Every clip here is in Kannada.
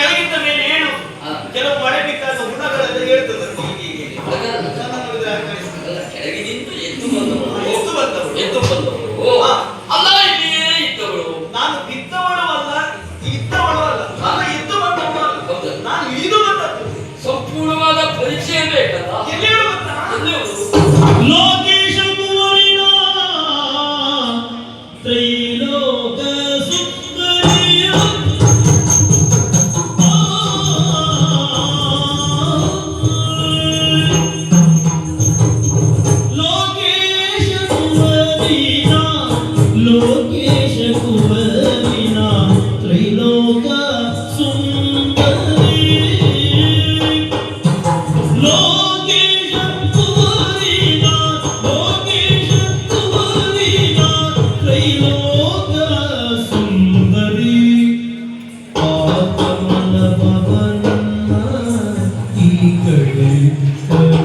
ಕೆಳಗಿಂದ ಮೇಲೆ ಏನು. ಕೆಲವು ಮಳೆ ಬಿದ್ದಾಗ ಹುಣಗಳೆಲ್ಲ ಹೇಳ್ತದೆ ಕಡೆ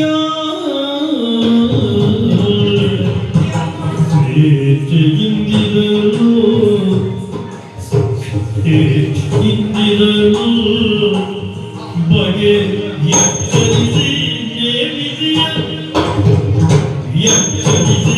시절 세책인디들로 세책인디들로 바게 약자리지 예비지야 약자리지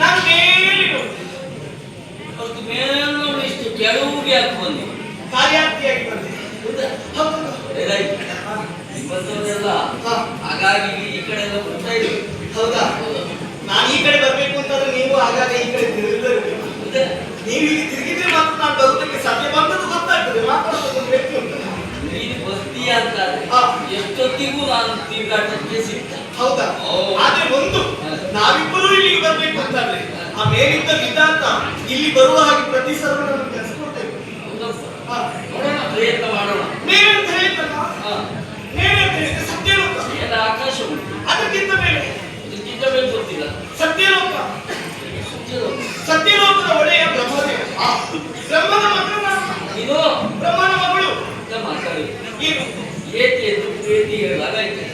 ನಾನು ಮತ್ತು ಮೇಲೋಡು ಇಷ್ಟು ಕೆಳಗೆ ಯಾಕೆ ಬಂದಿ? ಕಾರ್ಯಾರ್ಥಿಯಾಗಿ ಬಂದೆ. ನಿಮ್ಮಂಥವ್ರೆಲ್ಲ ಹಾಗಾಗಿ ಈ ಕಡೆ ಎಲ್ಲ ಬರ್ತಾ ಹೌದಾ? ನಾನು ಈ ಕಡೆ ಬರ್ಬೇಕು ಅಂತಂದ್ರೆ ನೀವು ಆಗಾಗ ಈ ಕಡೆ ಹೌದಾ? ನೀವು ಈಗ ತಿರುಗಿದ್ರೆ ಮಾತ್ರ ನಾನು ಬರುವುದಕ್ಕೆ ಸಾಧ್ಯ ಬಂದದ್ದು ಗೊತ್ತಾಗ್ತದೆ. ಮಾತಾಡೋದು ವ್ಯಕ್ತಿ ಉಂಟು ನೀನು ಬರ್ತೀಯ ಅಂತಾರೆ ಹಾ. ಎಷ್ಟೊತ್ತಿಗೂ ನಾನು ತಿರುಗಾಟಕ್ಕೆ ಸಿಗ್ತ. ಹೌದಾ. ಆದ್ರೆ ಒಂದು ನಾವಿಬ್ಬರು ಬರ್ಬೇಕು ಅಂತಂದ್ರೆ ಆ ಮೇಲಿದ್ದ ವಿಧಾನ ಇಲ್ಲಿ ಬರುವ ಹಾಗೆ ಪ್ರತಿ ಸಲ. ಹಾ. ಹೇಳಿದ್ರೆ ಸತ್ಯಲೋಕ. ಮೇಲೆ ಆಕಾಶ ಅದಕ್ಕಿಂತ ಮೇಲೆ? ಇದಕ್ಕಿಂತ ಮೇಲೆ ಗೊತ್ತಿಲ್ಲ. ಸತ್ಯಲೋಕ. ಸತ್ಯದ ಸತ್ಯಲೋಕದ ಒಡೆಯ ಬ್ರಹ್ಮದೇವ. ಬ್ರಹ್ಮನ ಮಗಳು. ಇದು ಬ್ರಹ್ಮನ ಮಗಳು. ಏನು? ಏತಿ ಎಂದು ಪ್ರೀತಿ ಹೇಳಲಾಗೈತೆ.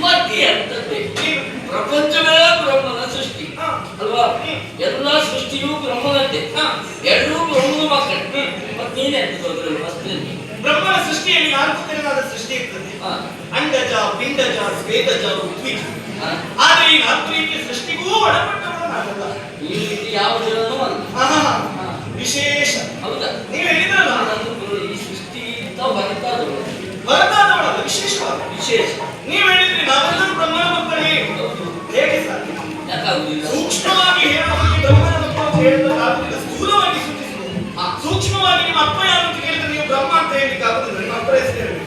ಮತ್ತೆ ಅಂತದ್ದೇ ಏನು? ಪ್ರಪಂಚವೇ ಬ್ರಹ್ಮನ ಸೃಷ್ಟಿ. ಅಲ್ವಾ? ಎಲ್ಲ ಸೃಷ್ಟಿಯೂ ಬ್ರಹ್ಮನದ್ದೇ. ಎರಡೂ ಬ್ರಹ್ಮನ ಮಕ್ಕಳು. ಮತ್ತೆ ನೀನೇ ಅದ್ರಲ್ಲಿ ಬ್ರಹ್ಮನ ಸೃಷ್ಟಿಯಲ್ಲಿ ನಾಲ್ಕು ತೆರನಾದ ಸೃಷ್ಟಿ ಇರ್ತದೆ. ಅಂಡಜ ಪಿಂಡಜ ಸ್ವೇದಜ ಉದ್ವಿಜ. ಆದರೆ ಈ ನಾಲ್ಕು ರೀತಿಯ ಸೃಷ್ಟಿಗೂ ಒಳಪಟ್ಟವನು ನಾನಲ್ಲ ಈ ರೀತಿ ಯಾವುದನ್ನು ಅಲ್ಲ. ವಿಶೇಷ. ಹೌದಾ? ನೀವು ಹೇಳಿದ್ರಲ್ಲ. ಈ ಸೃಷ್ಟಿ ಅಂತ ಹೊರತಾದವಳು. ಹೊರತಾದವಳಲ್ಲ ವಿಶೇಷವಾದ ವಿಶೇಷ. ನೀವು ಹೇಳಿದ್ರಿ ನಾವೆಲ್ಲರೂ ಬ್ರಹ್ಮನ ಮಕ್ಕಳೇ. ಸೂಕ್ಷ್ಮವಾಗಿ ಹೇಳುವವರಿಗೆ ಬ್ರಹ್ಮನ ಮಕ್ಕಳು ಅಂತ ಹೇಳಬೇಕಾಗುವುದಿಲ್ಲ ಸ್ಥೂಲವಾಗಿ ಸೂಚಿಸಿದ್ರು ಸೂಕ್ಷ್ಮವಾಗಿ ನಿಮ್ಮ ಅಪ್ಪ ಯಾರು ಅಂತ ಕೇಳಿದ್ರೆ ನೀವು ಬ್ರಹ್ಮ ಅಂತ ಆಗುದಿಲ್ಲ ನಿಮ್ಮ ಅಪ್ಪರ ಹೆಸರು ಹೇಳಿ.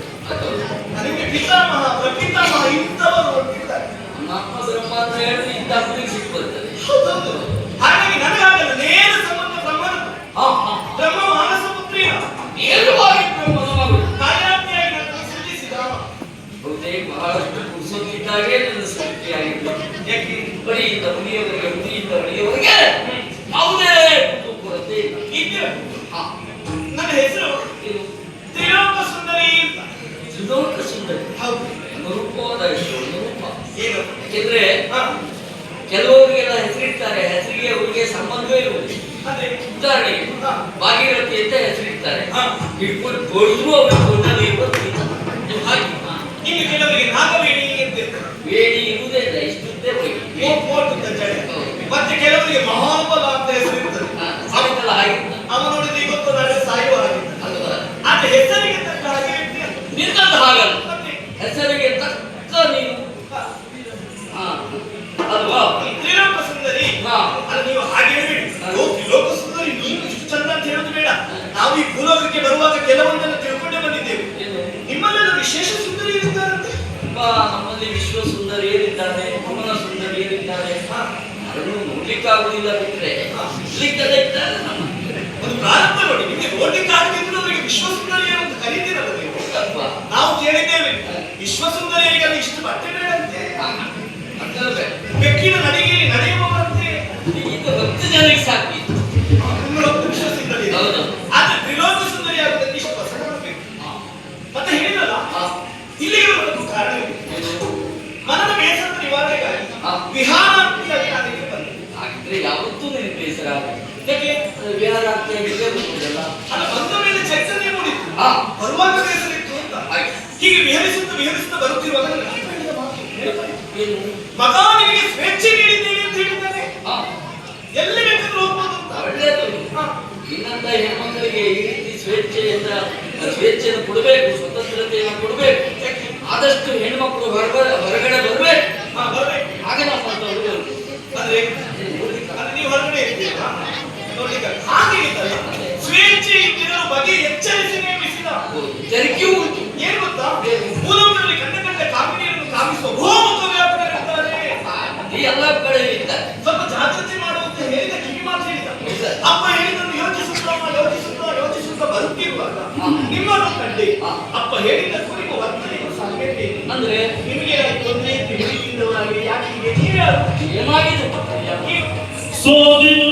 ನಿಮಗೆ ಪಿತಾಮಹ ಪ್ರಪಿತಾಮಹ ಇಂಥವರು ಹೊರಟಿದ್ದಾರೆ ನಮ್ಮ ಅಪ್ಪ ಬ್ರಹ್ಮ ಅಂತ ಹೇಳಿದ್ರೆ ಇಂಥ ಅಪ್ಪನಿಗೆ ಸಿಟ್ಟು ಬರ್ತದೆ ಹೌದೌದು ಹಾಗಾಗಿ ನನಗಾಗಲ್ಲ ನೇರ ಸಂಬಂಧ ಬ್ರಹ್ಮನ ಹಾ, ಹಾ. ಬ್ರಹ್ಮ ಮಾನಸ ಪುತ್ರಿಯ ನೇರವಾಗಿ ಬ್ರಹ್ಮನ ಮಗಳು ಕಾರ್ಯಾರ್ಥಿಯಾಗಿ ನನ್ನನ್ನು ಸೃಜಿಸಿದ ಬಹುತೇಕ ಬಹಳಷ್ಟು ಪುರುಷೊತ್ತಿದ್ದಾಗೆ ನನ್ನ ಸೃಷ್ಟಿಯಾಗಿತ್ತು ಯಾಕೆ ಬಳಿಯಿಂದ ಮುನಿಯವರೆಗೆ ಮುನಿಯಿಂದ ಬಳಿಯವರೆಗೆ ಯಾವುದೇ ಕೊರತೆ ಇಲ್ಲ. ನನ್ನ ಹೆಸರು ತ್ರಿಲೋಕ ಸುಂದರಿ ತ್ರಿಲೋಕ ಸುಂದರಿ. ಹೌದು. ಅನುರೂಪವಾದ ಹೆಸರು ಅನುರೂಪ. ಏನು? ಯಾಕೆಂದ್ರೆ ಹಾ. ಕೆಲವರಿಗೆಲ್ಲ ಹೆಸರಿಡ್ತಾರೆ ಹೆಸರಿಗೆ ಅವರಿಗೆ ಸಂಬಂಧವೇ ಇರುವುದಿಲ್ಲ. ಉದಾಹರಣೆಗೆ. ಭಾಗೀರಥಿ ಅಂತ ಹೆಸರಿಡ್ತಾರೆ. ಹಾ. ಹಿಡ್ಕೊಂಡು ಕೊಡಿದ್ರು ಅವರ ಕೊಂಡಲ್ಲಿ ಬರ್ತಿಲ್ಲ ಹಾಗೆ. ಇನ್ನು ಕೆಲವರಿಗೆ ನಾಗವೇಣಿ ಅಂತ ವೇಣಿ ಇರುವುದೇ ಇಲ್ಲ ಇಷ್ಟುದ್ದೇ ಮತ್ತೆ ಕೆಲವರಿಗೆ ಮಹಾಬಲ ಅಂತ ಹೆಸರು ಇರ್ತದೆ. ಆಗಿಲ್ಲ ನೋಡಿದ್ರೆ ಇವತ್ತು ನಾಳೆ ಸಾಯುವ ಹಾಗಿದ್ದ ಅಲ್ವಾ ಆದ್ರೆ ಹೆಸರಿಗೆ ತಕ್ಕ ಹಾಗೆ. ನಿನ್ನದು ಹಾಗಲ್ಲ. ಹೆಸರಿಗೆ ತಕ್ಕ ನೀನು. ಅಲ್ವಾ? ತ್ರಿಲೋಕ ಸುಂದರಿ. ಅಲ್ಲ ನೀವು ಹಾಗೆ ಹೇಳಿ ತ್ರಿಲೋಕ ಸುಂದರಿ ನೀನು ಇಷ್ಟು ಚಂದ ಅಂತ ಹೇಳೋದು ಬೇಡ. ನಾವು ಈ ಭೂಲೋಕಕ್ಕೆ ಬರುವಾಗ ಕೆಲವೊಂದನ್ನು ತಿಳ್ಕೊಂಡೇ ಬಂದಿದ್ದೇವೆ. ನಿಮ್ಮಲ್ಲೆಲ್ಲ ವಿಶೇಷ ತುಂಬಾ ನಮ್ಮಲ್ಲಿ ವಿಶ್ವ ಸುಂದರಿಯರಿದ್ದಾರೆ ಭುವನ ಸುಂದರಿಯರಿದ್ದಾರೆ. ಅದನ್ನು ನೋಡ್ಲಿಕ್ಕಾಗುವುದಿಲ್ಲ ನಮ್ಮ ಒಂದು ಪ್ರಾರಂಭ ನೋಡಿ ನಿಮಗೆ ನೋಡ್ಲಿಕ್ಕೆ ಆಗದಿದ್ರು ಅವರಿಗೆ ವಿಶ್ವ ಸುಂದರಿ ಅಂತ ಕರೀತೀರಲ್ಲ ನೀವು ಅಲ್ವಾ? ನಾವು ಕೇಳಿದ್ದೇವೆ ವಿಶ್ವ ಸುಂದರಿಯರಿಗೆಲ್ಲ ಇಷ್ಟು ಬಟ್ಟೆ ಬೇಡಂತೆ ಬೆಕ್ಕಿನ ನಡಿಗೆಯಲ್ಲಿ ನಡೆಯುವವಂತೆ ಇದು ಹತ್ತು ಜನರಿಗೆ ಸಾಕು ಇದು. ನಿಮ್ಮೊಳಗೆ ವಿಶ್ವ ಸುಂದರಿ. ಆದ್ರೆ ತ್ರಿಲೋಕ ಸುಂದರಿ ಆಗುವುದಕ್ಕೆ ಇಷ್ಟು ಹೊಸ ಮತ್ತೆ ಹೇಳಿದ್ರಲ್ಲ ಹಾ. ಇಲ್ಲಿಗೆ ಬರೋದಕ್ಕೂ ಕಾರಣವಿದೆ ಏನು? ಮನದ ಬೇಸರದ ನಿವಾರಣೆಗಾಗಿ. ವಿಹಾರಾರ್ಥಿಯಾಗಿ ನಾನು ಇಲ್ಲಿ ಬಂದೆ ಹಾಗಿದ್ರೆ ಯಾವತ್ತೂ ನಿನಗೆ ಬೇಸರ ಇದಕ್ಕೆ ಯಾಕೆ ವಿಹಾರಾರ್ಥಿಯಾಗಿದ್ರೆ ಬರುವುದಲ್ಲ ಅಲ್ಲ ಬಂದ ಮೇಲೆ ಚೈತನ್ಯ ಮೂಡಿತು ಹಾ. ಬರುವಾಗ ಬೇಸರ ಇತ್ತು ಅಂತ. ಹಾಗೆ. ವಿಹರಿಸುತ್ತಾ ವಿಹರಿಸುತ್ತಾ ಬರುತ್ತಿರುವಾಗ ಮಗ ನಿಮಗೆ ಸ್ವೇಚ್ಛೆ ನೀಡಿದ್ದೇನೆ ಅಂತ ಹೇಳಿದ್ದಾನೆ. ಎಲ್ಲಿ ಬೇಕಾದ್ರೂ ಹೋಗ್ಬೋದು ಅಂತ. ಒಳ್ಳೆಯದು. ಹಾ. ಇನ್ನಂತ ಹೆಣ್ಮಕ್ಕಳಿಗೆ ಈ ರೀತಿ ಸ್ವೇಚ್ಛೆಯಿಂದ ಸ್ವೇಚ್ಛೆಯನ್ನು ಕೊಡಬೇಕು ಸ್ವತಂತ್ರತೆಯನ್ನು ಕೊಡಬೇಕು. ಆದಷ್ಟು ಹೆಣ್ಮಕ್ಳು ಹೊರಗಡೆ ಹೊರಗಡೆ ಬರುವೆ. ಹಾಗೆ ಬರ್ಬೇಕು. ಅಂದ್ರೆ ಅಂದ್ರೆ ನೀವು ಹೊರಗಡೆ ಹಾಗೇನಿಲ್ಲ ಸ್ವೇಚ್ಛೆ ಇದ್ದಿರೋ ಬಗ್ಗೆ ಎಚ್ಚರಿಸಿ ನೇಮಿಸಿದ ತೆರಿಕೆಯೂ ಉಂಟು. ಏನ್ ಗೊತ್ತಾ? ಕಂಡ ಕಂಡ ಕಾಮಿನಿಯನ್ನು ಕಾಮಿಸುವ ಎಲ್ಲ ಕಡೆ ಇದ್ದಾರೆ ಸ್ವಲ್ಪ ಜಾಗೃತಿ ಮಾಡುವಂತ ಹೇಳಿದ ಕಿವಿ ಮಾತು ಹೇಳಿದ ಹೌದಾ? ಅಪ್ಪ ಯೋಚಿಸುತ್ತಾ ಯೋಚಿಸುತ್ತಾ ಯೋಚಿಸುತ್ತಾ ಬರುತ್ತಿರುವಾಗ ನಿಮ್ಮನ್ನು ಕಂಡೆ. ಅಪ್ಪ ಸಾಮ್ಯತೆ ಇದೆ. ಅಂದ್ರೆ ನಿಮಗೆ ತೊಂದರೆ ತಿಳಿದಿದ್ದವರಾಗಿ ಯಾಕೆ ಹೀಗೆ. ಏನಾಗಿದೆ ಸೋದಿ